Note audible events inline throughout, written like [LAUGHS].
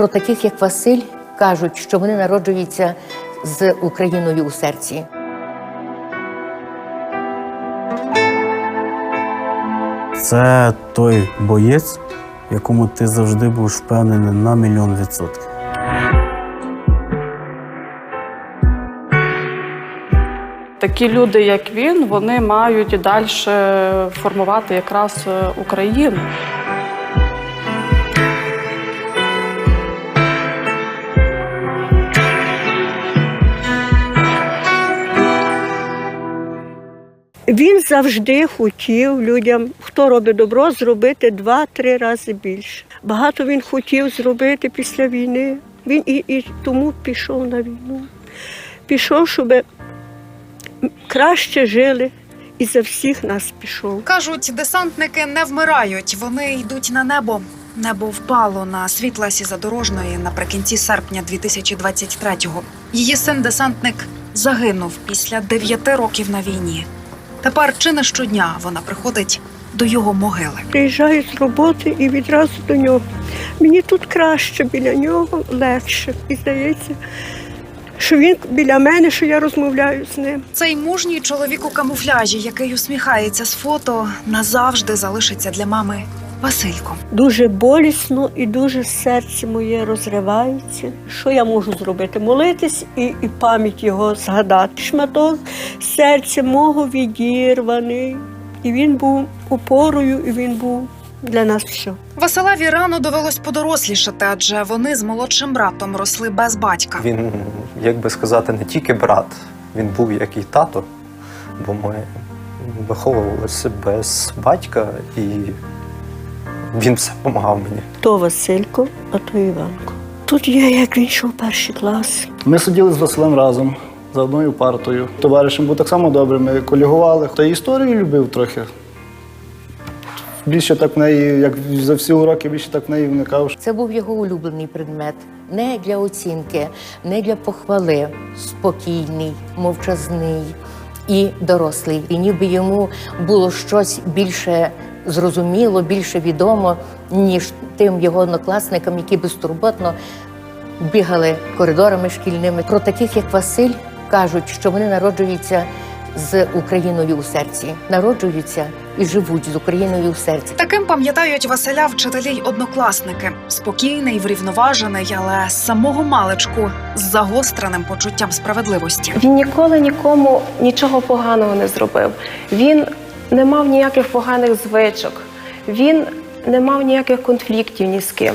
Про таких, як Василь, кажуть, що вони народжуються з Україною у серці. Це той боєць, в якому ти завжди будеш впевнений на мільйон відсотків. Такі люди, як він, вони мають і далі формувати якраз е, Україну. Він завжди хотів людям, хто робить добро, зробити два-три рази більше. Багато він хотів зробити після війни. Він і, і тому пішов на війну. Пішов, щоб краще жили, і за всіх нас пішов. Кажуть, десантники не вмирають, вони йдуть на небо. Небо впало на світла Сізадорожної наприкінці серпня 2023-го. Її син десантник загинув після дев'яти років на війні. Тепер чи не щодня вона приходить до його могили. Приїжджаю з роботи і відразу до нього. Мені тут краще, біля нього легше. І здається, що він біля мене, що я розмовляю з ним. Цей мужній чоловік у камуфляжі, який усміхається з фото, назавжди залишиться для мами Васильком. Дуже болісно і дуже серце моє розривається. Що я можу зробити? Молитись і, і пам'ять його згадати. Шматок серця мого відірваний. І він був опорою, і він був для нас все. Василеві рано довелось подорослішати, адже вони з молодшим братом росли без батька. Він, як би сказати, не тільки брат, він був як і тато, бо ми виховувалися без батька, і він все допомагав мені. То Василько, а то Іванко. Тут є, як він йшов перший клас. Ми сиділи з Василем разом за одною партою. Товаришем був так само добре, ми колігували. Та й історію любив трохи. Більше так в неї, як за всі уроки, більше так в неї вникав. Це був його улюблений предмет. Не для оцінки, не для похвали. Спокійний, мовчазний і дорослий. І ніби йому було щось більше зрозуміло, більше відомо, ніж тим його однокласникам, які безтурботно бігали коридорами шкільними. Про таких, як Василь, кажуть, що вони народжуються з Україною у серці, народжуються і живуть з Україною у серці. Таким пам'ятають Василя вчителі й однокласники. Спокійний, врівноважений, але з самого маличку з загостреним почуттям справедливості. Він ніколи нікому нічого поганого не зробив. Він не мав ніяких поганих звичок, він не мав ніяких конфліктів ні з ким.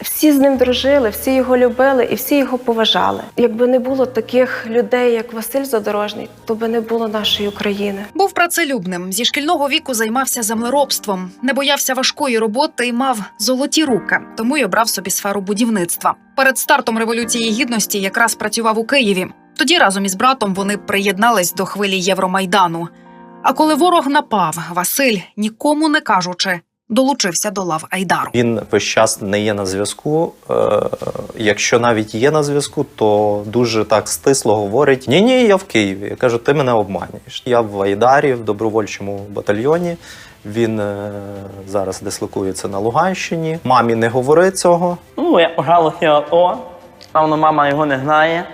Всі з ним дружили, всі його любили і всі його поважали. Якби не було таких людей, як Василь Задорожний, то би не було нашої України. Був працелюбним. Зі шкільного віку займався землеробством, не боявся важкої роботи і мав золоті руки, тому й обрав собі сферу будівництва. Перед стартом революції гідності якраз працював у Києві. Тоді разом із братом вони приєднались до хвилі Євромайдану. А коли ворог напав, Василь, нікому не кажучи, долучився до лав Айдару. Він весь час не є на зв'язку. Е, якщо навіть є на зв'язку, то дуже так стисло говорить: Ні, ні, я в Києві. Я кажу, ти мене обманюєш. Я в Айдарі, в добровольчому батальйоні. Він е, зараз дислокується на Луганщині. Мамі не говори цього. Ну, я пожалуйся АТО, певно, мама його не знає.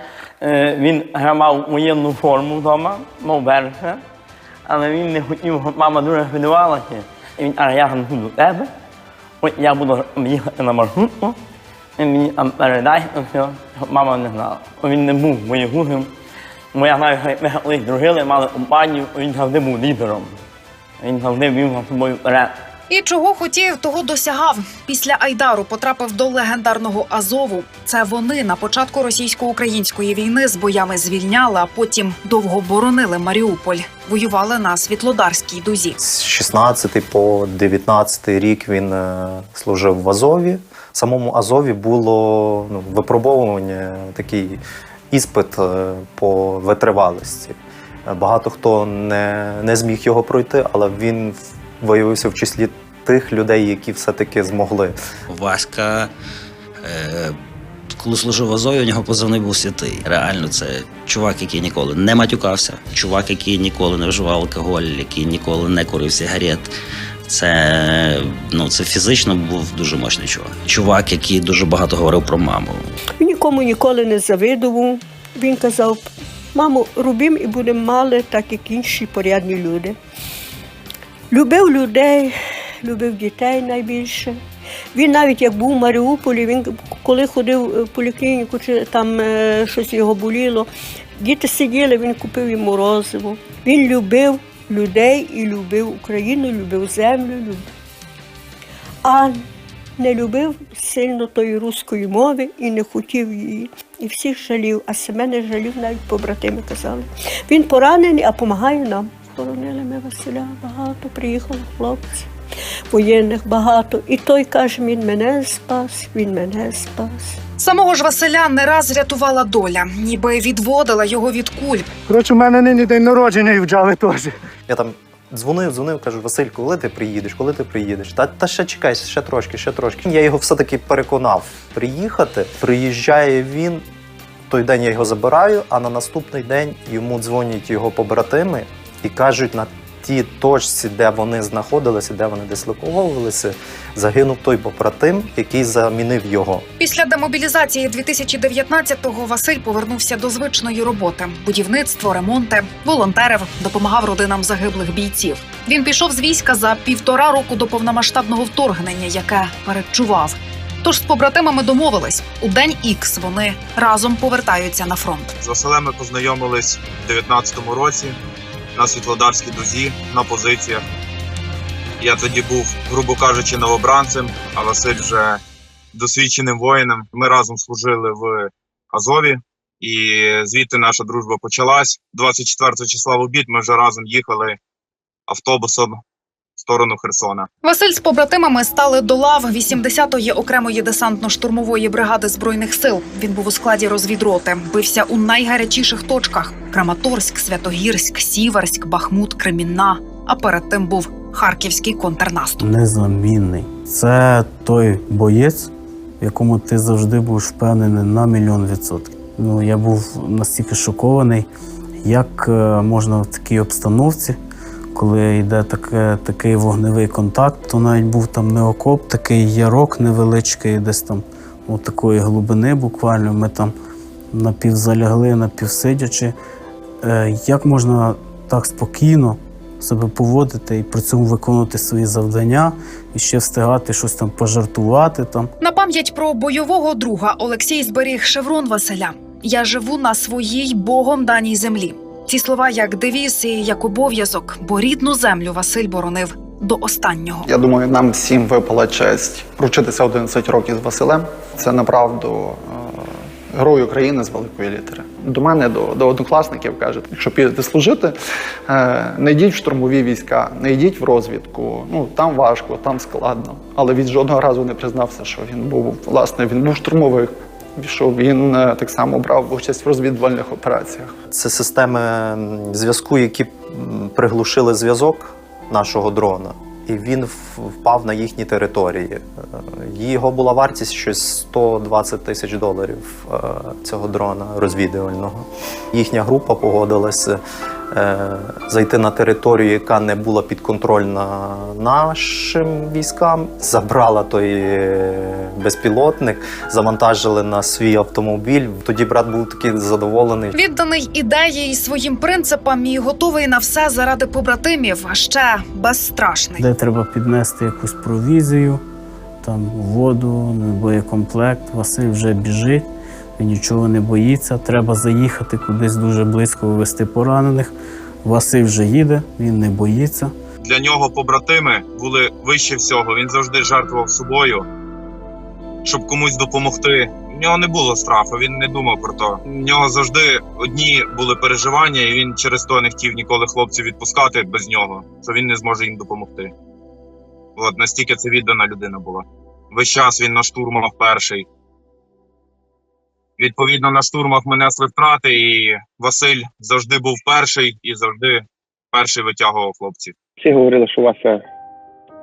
Е, Він грамав воєнну форму вдома, мов береже, але він не хотів, мама дуже хвилювалася. І він каже, я буду до тебе, от я буду їхати на маршрутку, і мені там передай, то все, щоб мама не знала. Він не був воєгузом. Бо я знаю, ми колись дружили, мали компанію, він завжди був лідером. Він завжди вів собою вперед. І чого хотів, того досягав. Після Айдару потрапив до легендарного Азову. Це вони на початку російсько-української війни з боями звільняли, а потім довго боронили Маріуполь. Воювали на Світлодарській дузі. З 16 по 19 рік він е, служив в Азові. В самому Азові було ну, випробовування, такий іспит е, по витривалості. Е, Багато хто не, не зміг його пройти, але він виявився в числі тих людей, які все-таки змогли. Васька, е, коли служив в Азові, у нього позивний був святий. Реально, це чувак, який ніколи не матюкався, чувак, який ніколи не вживав алкоголь, який ніколи не курив сигарет. Це, ну, це фізично був дуже мощний чувак. Чувак, який дуже багато говорив про маму. Він нікому ніколи не завидував. Він казав: мамо, робім і будемо мали, так як інші порядні люди. Любив людей, любив дітей найбільше. Він навіть як був в Маріуполі, він коли ходив в поліклініку, чи там е, щось його боліло, діти сиділи, він купив їм морозиво. Він любив людей і любив Україну, любив землю, любив. А не любив сильно тої руської мови і не хотів її. І всіх жалів, а себе не жалів, навіть побратими казали. Він поранений, а допомагає нам. Хоронили ми Василя багато, приїхало хлопців, воєнних багато. І той каже, він мене спас, він мене спас. Самого ж Василя не раз рятувала доля, ніби відводила його від куль. Коротше, у мене нині день народження і в Джави теж. Я там дзвонив, дзвонив, кажу, Василь, коли ти приїдеш, коли ти приїдеш? Та, та ще чекай, ще трошки, ще трошки. Я його все-таки переконав приїхати. Приїжджає він. Той день я його забираю, а на наступний день йому дзвонять його побратими і кажуть, на тій точці, де вони знаходилися, де вони дислоковувалися, загинув той побратим, який замінив його. Після демобілізації 2019-го Василь повернувся до звичної роботи: будівництво, ремонти, волонтерив, допомагав родинам загиблих бійців. Він пішов з війська за півтора року до повномасштабного вторгнення, яке передчував. Тож з побратимами домовились у день Ікс вони разом повертаються на фронт. З Василем ми познайомились у 19-му році на Світлодарській дузі на позиціях. Я тоді був, грубо кажучи, новобранцем, а Василь вже досвідченим воїном. Ми разом служили в Азові, і звідти наша дружба почалась. 24 числа в обід ми вже разом їхали автобусом сторону Херсона. Василь з побратимами стали до лав 80-ї окремої десантно-штурмової бригади збройних сил. Він був у складі розвідроти, бився у найгарячіших точках: Краматорськ, Святогірськ, Сіверськ, Бахмут, Кремінна. А перед тим був харківський контрнаступ. Незамінний. Це той боєць, в якому ти завжди будеш впевнений на мільйон відсотків. Ну, я був настільки шокований, як е, можна в такій обстановці, коли йде таке, такий вогневий контакт, то навіть був там не окоп, такий ярок невеличкий, десь там у такої глибини буквально. Ми там напівзалягли, напівсидячи. Е, Як можна так спокійно себе поводити і при цьому виконувати свої завдання, і ще встигати щось там пожартувати там. На пам'ять про бойового друга Олексій зберіг шеврон Василя. Я живу на своїй богом даній землі. Ці слова як девіз і як обов'язок, бо рідну землю Василь боронив до останнього. Я думаю, нам всім випала честь провчитися 11 років з Василем. Це направду е, герой України з великої літери. До мене, до, до однокласників кажуть, якщо підете служити, е, не йдіть в штурмові війська, не йдіть в розвідку. Ну там важко, там складно. Але він жодного разу не признався, що він був власне, він був штурмовик. Що він е, так само брав участь в розвідувальних операціях. Це системи зв'язку, які приглушили зв'язок нашого дрона, і він впав на їхні території. Е, Його була вартість щось 120 тисяч доларів е, цього дрона розвідувального. Їхня група погодилася зайти на територію, яка не була підконтрольна нашим військам. Забрала той е, безпілотник, завантажили на свій автомобіль. Тоді брат був такий задоволений. Відданий ідеї і своїм принципам і готовий на все заради побратимів, а ще безстрашний. Де треба піднести якусь провізію, там воду, боєкомплект. Василь вже біжить, нічого не боїться. Треба заїхати кудись дуже близько вивезти поранених. Василь вже їде, він не боїться. Для нього побратими були вище всього. Він завжди жертвував собою, щоб комусь допомогти. У нього не було страху, він не думав про то. У нього завжди одні були переживання, і він через то не хотів ніколи хлопців відпускати без нього, що він не зможе їм допомогти. От настільки це віддана людина була. Весь час він на штурмах перший. Відповідно, на штурмах ми несли втрати, і Василь завжди був перший і завжди перший витягував хлопців. Всі говорили, що Вася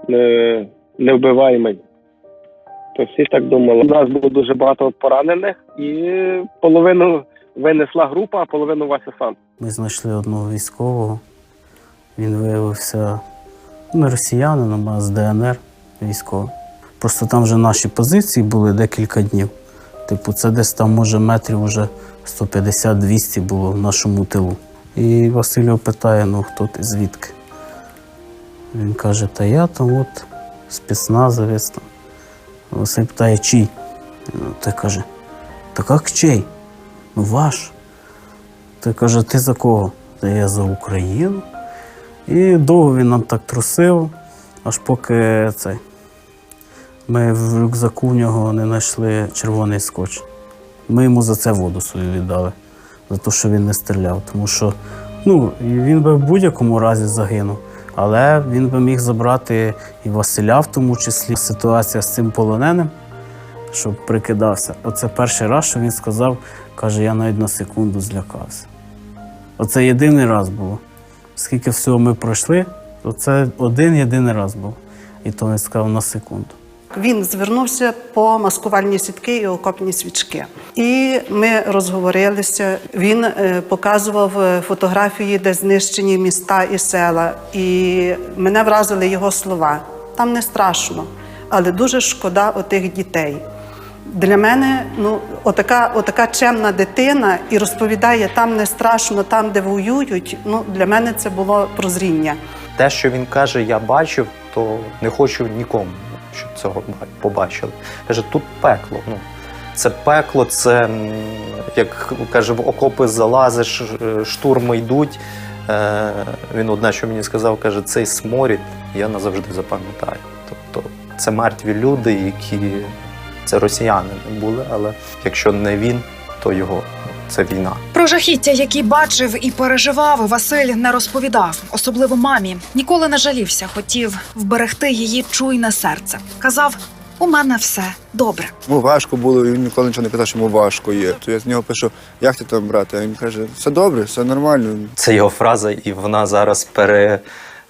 не, невбиваємий. То всі так думали. У нас було дуже багато поранених, і половину винесла група, а половину Вася сам. Ми знайшли одного військового. Він виявився Не росіянин, а з ДНР військовий. Просто там вже наші позиції були декілька днів. Типу, це десь там, може, метрів уже 150-200 було в нашому тилу. І Василь питає: ну хто ти, звідки? Він каже, та я там от спецназовець там. Василь питає, чий? Ну, Той каже, та як чий? Ну ваш. Той каже, ти за кого? Та я за Україну. І довго він нам так трусив, аж поки цей. Ми в рюкзаку в нього не знайшли червоний скотч. Ми йому за це воду свою віддали, за те, що він не стріляв. Тому що ну, він би в будь-якому разі загинув, але він би міг забрати і Василя, в тому числі. Ситуація з цим полоненим, щоб прикидався. Оце перший раз, що він сказав, каже, я навіть на секунду злякався. Оце єдиний раз було. Скільки всього ми пройшли, то це один єдиний раз був. І то він сказав на секунду. Він звернувся по маскувальні сітки і окопні свічки. І ми розговорилися. Він е, показував е, фотографії, де знищені міста і села. І мене вразили його слова. Там не страшно, але дуже шкода отих дітей. Для мене ну, отака, отака чемна дитина і розповідає, там не страшно, там, де воюють. Ну, для мене це було прозріння. Те, що він каже, я бачив, то не хочу нікому, щоб цього побачили. Каже, тут пекло. Ну, це пекло, це як каже, в окопи залазиш, е, штурми йдуть. Е, він одне, що мені сказав, каже, цей сморід я назавжди запам'ятаю. Тобто це мертві люди, які це росіяни були, але якщо не він, то його це війна. Про жахіття, які бачив і переживав, Василь не розповідав, особливо мамі. Ніколи не жалівся, хотів вберегти її чуйне серце. Казав: у мене все добре. Йому важко було, він ніколи нічого не питав, що йому важко є. То я з нього пишу, як ти там, брате? А він каже, все добре, все нормально. Це його фраза, і вона зараз пере,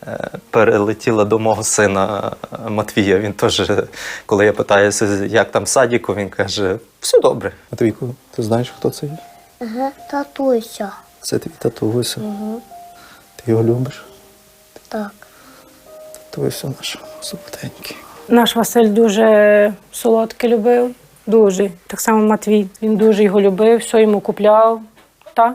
е, перелетіла до мого сина е, Матвія. Він теж, коли я питаюся, як там садіку, він каже: все добре. Матвійко, ти знаєш, хто це є? Ага, татуся. Це твій татуся. Угу. Ти його любиш? Так. Татуся наш солоденький. Наш Василь дуже солодке любив, дуже. Так само Матвій. Він дуже його любив, все йому купляв. Та?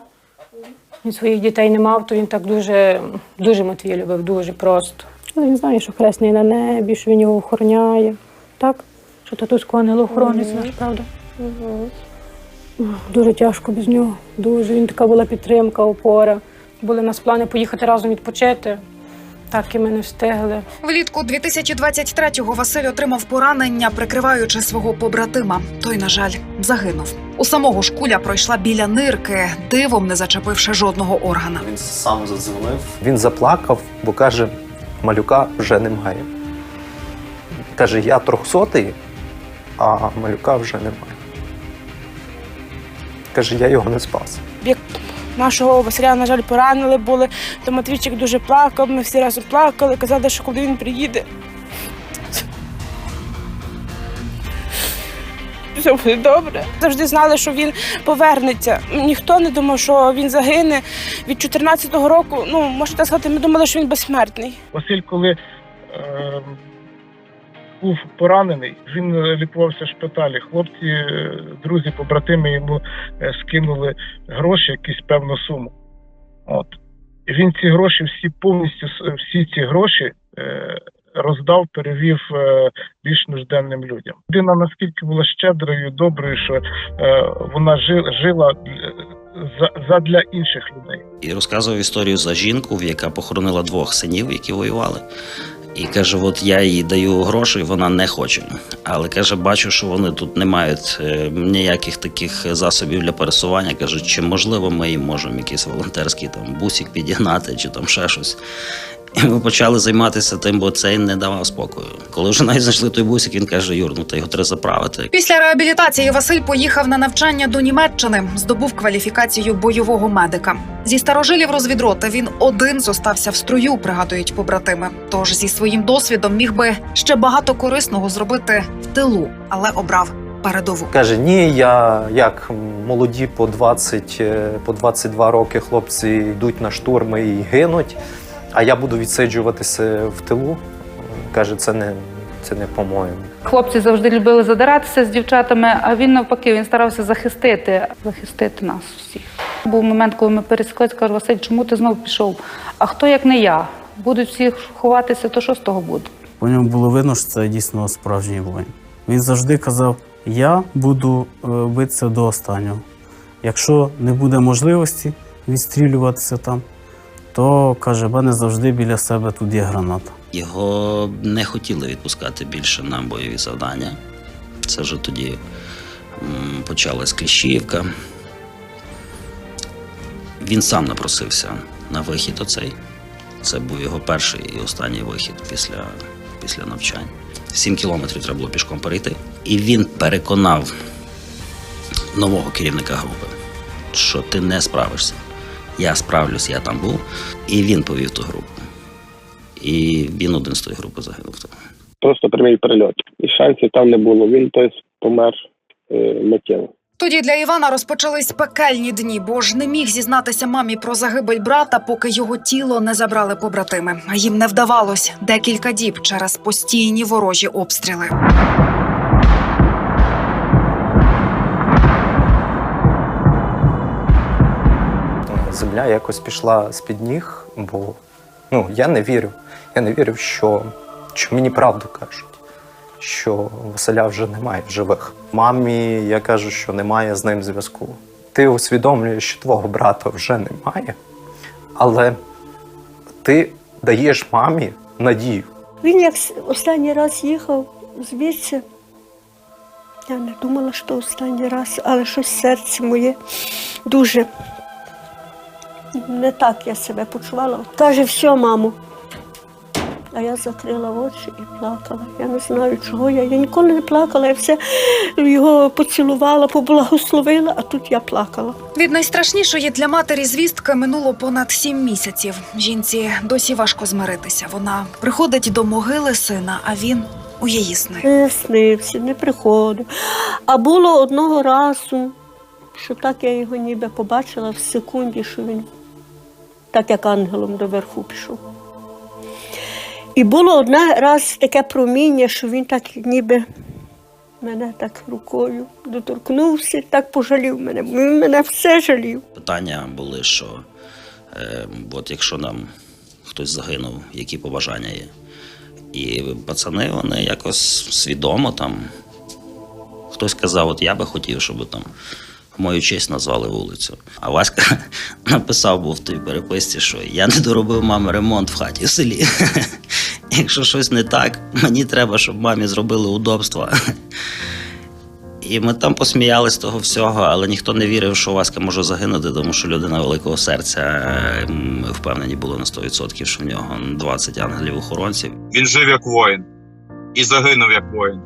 Він своїх дітей не мав, то він так дуже, дуже Матвія любив, дуже просто. Він знає, що хресний на небі, що він його охороняє. Так? Що татуського ангелоохоронець Мгм. наш, правда? Угу. Дуже тяжко без нього. Дуже. Він така була підтримка, опора. Були в нас плани поїхати разом відпочити. Так і ми не встигли. Влітку 2023-го Василь отримав поранення, прикриваючи свого побратима. Той, на жаль, загинув. У самого ж куля пройшла біля нирки, дивом не зачепивши жодного органа. Він сам задзвонив. Він заплакав, бо каже, малюка вже немає. Каже, я трьохсотий, а малюка вже немає. Каже, я його не спас. Як нашого Василя, на жаль, поранили були, то Матвійчик дуже плакав, ми всі разом плакали, казали, що коли він приїде. Все буде добре. Завжди знали, що він повернеться. Ніхто не думав, що він загине. Від 14-го року, ну, можна так сказати, ми думали, що він безсмертний. Василь, коли е, був поранений, він е, лікувався в шпиталі. Хлопці, е, друзі, побратими йому е, скинули гроші, якусь певну суму. От. І він ці гроші, всі повністю всі ці гроші е, роздав, перевів е, більш нужденним людям. Людина наскільки була щедрою, доброю, що е, вона жи- жила е, за, задля інших людей. І розказував історію за жінку, яка похоронила двох синів, які воювали. І каже: от я їй даю гроші, вона не хоче. Але каже, бачу, що вони тут не мають е, ніяких таких засобів для пересування. Каже, чи можливо ми їм можемо якийсь волонтерський там бусик підігнати, чи там ще щось. І ми почали займатися тим, бо цей не давав спокою. Коли вже навіть знайшли той бусик, він каже: Юр, ну та його треба заправити. Після реабілітації Василь поїхав на навчання до Німеччини, здобув кваліфікацію бойового медика. Зі старожилів розвідроти він один зостався в строю, пригадують побратими. Тож зі своїм досвідом міг би ще багато корисного зробити в тилу, але обрав передову. Каже, ні, я як молоді по 20, е, по 22 роки хлопці йдуть на штурми і гинуть. А я буду відсиджуватися в тилу. Каже, це не, це не по-моєму. Хлопці завжди любили задиратися з дівчатами, а він навпаки він старався захистити, захистити нас всіх. Був момент, коли ми пересіклися, каже, Василь, чому ти знову пішов? А хто як не я? Будуть всі ховатися, то що з того буде? По ньому було видно, що це дійсно справжній воїн. Він завжди казав: я буду е, битися до останнього. Якщо не буде можливості відстрілюватися там, то каже, мене завжди біля себе тут є граната. Його не хотіли відпускати більше на бойові завдання. Це вже тоді почалась Кліщіївка. Він сам напросився на вихід оцей. Це був його перший і останній вихід після, після навчань. Сім кілометрів треба було пішком перейти. І він переконав нового керівника групи, що ти не справишся. Я справлюсь, я там був. І він повів ту групу. І він один з тої групи загинув. Просто прямий прильот. І шансів там не було. Він той помер е, миттєво. Тоді для Івана розпочались пекельні дні, бо ж не міг зізнатися мамі про загибель брата, поки його тіло не забрали побратими. А їм не вдавалось декілька діб через постійні ворожі обстріли. Земля якось пішла з-під ніг, бо ну, я не вірю. Я не вірю, що, що мені правду кажуть, що Василя вже немає в живих. Мамі я кажу, що немає з ним зв'язку. Ти усвідомлюєш, що твого брата вже немає, але ти даєш мамі надію. Він як останній раз їхав звідси. Я не думала, що останній раз, але щось серце моє дуже не так я себе почувала. Каже, все, мамо. А я закрила очі і плакала. Я не знаю, чого я. Я ніколи не плакала. Я все його поцілувала, поблагословила, а тут я плакала. Від найстрашнішої для матері звістки минуло понад сім місяців. Жінці досі важко змиритися. Вона приходить до могили сина, а він у її сни. Не снився, не приходив. А було одного разу, що так я його ніби побачила в секунді, що він так як ангелом до верху пішов. І було одне раз таке проміння, що він так ніби мене так рукою доторкнувся, так пожалів мене. Він мене все жалів. Питання були, що е, от якщо нам хтось загинув, які побажання є. І пацани вони якось свідомо там. Хтось казав, от я би хотів, щоб там мою честь назвали вулицю. А Васька [LAUGHS] написав був в тій переписці, що я не доробив мамі ремонт в хаті в селі. [LAUGHS] Якщо щось не так, мені треба, щоб мамі зробили удобства. І ми там посміялись того всього, але ніхто не вірив, що Васька може загинути, тому що людина великого серця. е, Ми впевнені були на 100%, що в нього 20 ангелів-охоронців. Він жив як воїн і загинув як воїн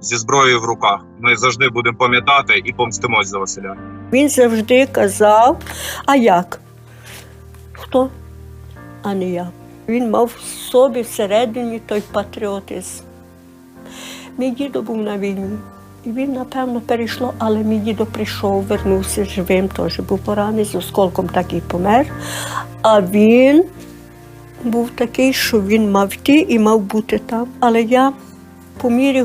зі зброєю в руках. Ми завжди будемо пам'ятати і помстимось за Василя. Він завжди казав, а як? Хто? А не я. Він мав в собі всередині той патріотизм. Мій дідо був на війні. І він, напевно, перейшло, але мій дідо прийшов, вернувся живим, теж був поранений, з осколком так і помер. А він був такий, що він мав йти і мав бути там. Але я по мірі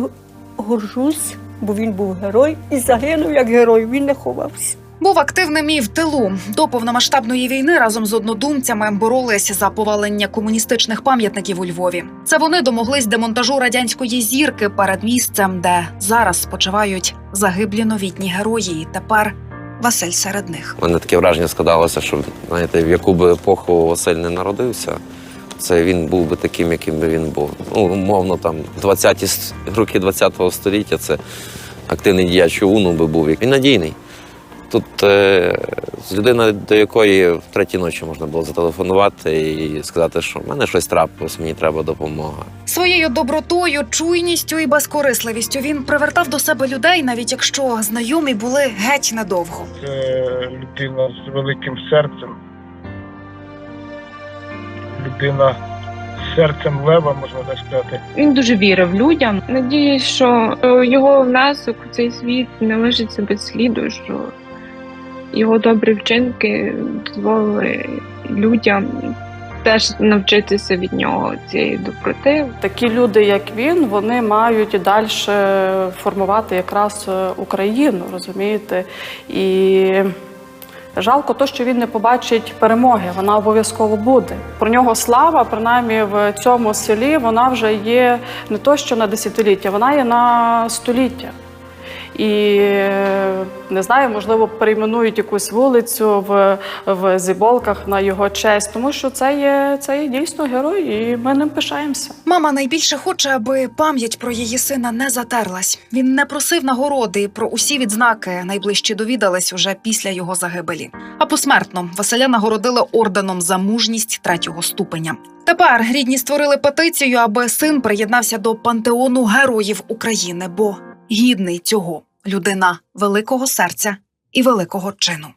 горжусь, бо він був герой і загинув як герой, він не ховався. Був активним і в тилу. До повномасштабної війни разом з однодумцями боролися за повалення комуністичних пам'ятників у Львові. Це вони домоглись демонтажу радянської зірки перед місцем, де зараз спочивають загиблі новітні герої. І тепер Василь серед них. У мене таке враження складалося, що знаєте, в яку би епоху Василь не народився, це він був би таким, яким би він був. Ну, умовно, там 20-ті роки 20-го століття це активний діяч ОУНу би був. Він надійний. Тут е, людина, до якої в третій ночі можна було зателефонувати і сказати, що в мене щось трапилось, мені треба допомога. Своєю добротою, чуйністю і безкорисливістю він привертав до себе людей, навіть якщо знайомі були геть недовго. Це людина з великим серцем. Людина з серцем лева, можна так сказати. Він дуже вірив людям. Надіюсь, що е, його внесок у цей світ не лишиться без сліду, що його добрі вчинки дозволили людям теж навчитися від нього цієї доброти. Такі люди, як він, вони мають і далі формувати якраз е, Україну, розумієте? І жалко то, що він не побачить перемоги. Вона обов'язково буде. Про нього слава, принаймні в цьому селі, вона вже є не то, що на десятиліття, вона є на століття. І не знаю, можливо, перейменують якусь вулицю в, в Зіболках на його честь, тому що це є, це є дійсно герой, і ми ним пишаємося. Мама найбільше хоче, аби пам'ять про її сина не затерлась. Він не просив нагороди про усі відзнаки найближчі довідались уже після його загибелі. А посмертно Василя нагородили орденом за мужність третього ступеня. Тепер рідні створили петицію, аби син приєднався до пантеону героїв України, бо гідний цього людина великого серця і великого чину.